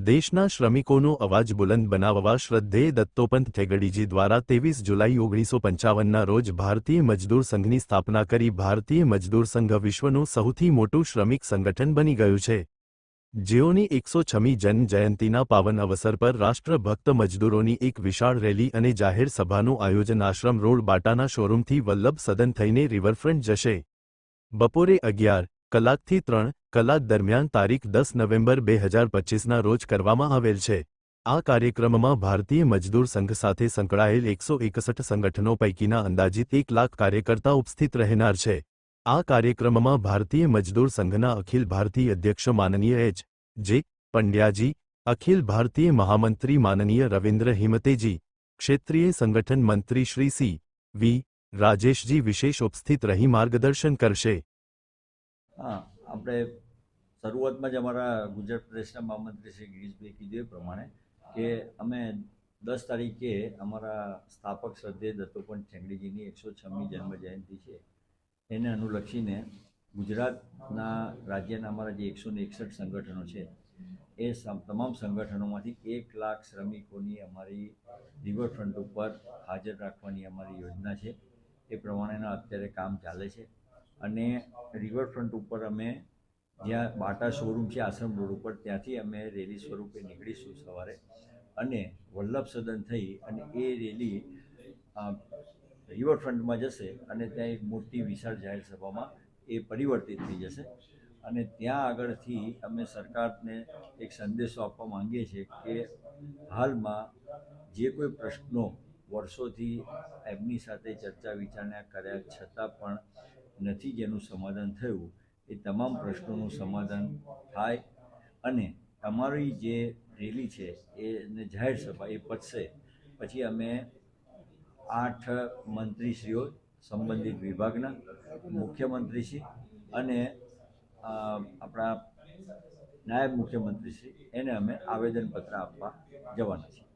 દેશના શ્રમિકોનો અવાજ બુલંદ બનાવવા શ્રદ્ધેય દત્તોપંત ઠેગડીજી દ્વારા ત્રેવીસ જુલાઈ ઓગણીસો પંચાવનના રોજ ભારતીય મજદૂર સંઘની સ્થાપના કરી ભારતીય મજદૂર સંઘ વિશ્વનું સૌથી મોટું શ્રમિક સંગઠન બની ગયું છે. જેઓની એકસો છમી જન્મ પાવન અવસર પર રાષ્ટ્રભક્ત મજદૂરોની એક વિશાળ રેલી અને જાહેર સભાનું આયોજન આશ્રમ રોડ બાટાના શોરૂમથી વલ્લભ સદન થઈને રિવરફ્રન્ટ જશે. બપોરે અગિયાર કલાકથી ત્રણ કલાક દરમિયાન તારીખ દસ નવેમ્બર બે હજાર પચીસના રોજ કરવામાં આવેલ છે. આ કાર્યક્રમમાં ભારતીય મજદૂર સંઘ સાથે સંકળાયેલ એકસો એકસઠ સંગઠનો પૈકીના અંદાજિત એક લાખ કાર્યકર્તા ઉપસ્થિત રહેનાર છે. આ કાર્યક્રમમાં ભારતીય મજદૂર સંઘના અખિલ ભારતીય અધ્યક્ષ માનનીય એચ. જે. પંડ્યાજી, અખિલ ભારતીય મહામંત્રી માનનીય રવિન્દ્ર હિમતેજી, ક્ષેત્રીય સંગઠન મંત્રી શ્રી સી. વી. રાજેશજી વિશેષ ઉપસ્થિત રહી માર્ગદર્શન કરશે. આપણે શરૂઆતમાં જ અમારા ગુજરાત પ્રદેશના મહામંત્રી શ્રી ગિરીશભાઈ કીધું એ પ્રમાણે કે અમે દસ તારીખે અમારા સ્થાપક શ્રદ્ધેય દત્તોપંત ઠેંગડીજીની એકસો છમી જન્મ જયંતિ છે. એને અનુલક્ષીને ગુજરાતના રાજ્યના અમારા જે એકસો ને એકસઠ સંગઠનો છે, એ તમામ સંગઠનોમાંથી એક લાખ શ્રમિકોની અમારી રિવરફ્રન્ટ ઉપર હાજર રાખવાની અમારી યોજના છે. એ પ્રમાણેના અત્યારે કામ ચાલે છે. અને રિવરફ્રન્ટ ઉપર અમે જ્યાં બાટા શોરૂમ છે, આશ્રમ રોડ ઉપર. ત્યાંથી અમે રેલી સ્વરૂપે નીકળીશું સવારે. અને વલ્લભ સદન થઈ અને એ રેલી રિવરફ્રન્ટમાં જશે અને ત્યાં એક મોટી વિશાળ જાહેર સભામાં એ પરિવર્તિત થઈ જશે. અને ત્યાં આગળથી અમે સરકારને એક સંદેશો આપવા માંગીએ છીએ કે હાલમાં જે કોઈ પ્રશ્નો વર્ષોથી એમની સાથે ચર્ચા વિચારણા કર્યા છતાં પણ નથી જેનું સમાધાન થયું એ તમામ પ્રશ્નોનું સમાધાન થાય અને અમારી જે રેલી છે એને જાહેર સભા એ પતશે. પછી અમે આઠ મંત્રીશ્રીઓ સંબંધિત વિભાગના મુખ્યમંત્રીશ્રી અને આપણા નાયબ મુખ્યમંત્રીશ્રી એને અમે આવેદનપત્ર આપવા જવાના છીએ.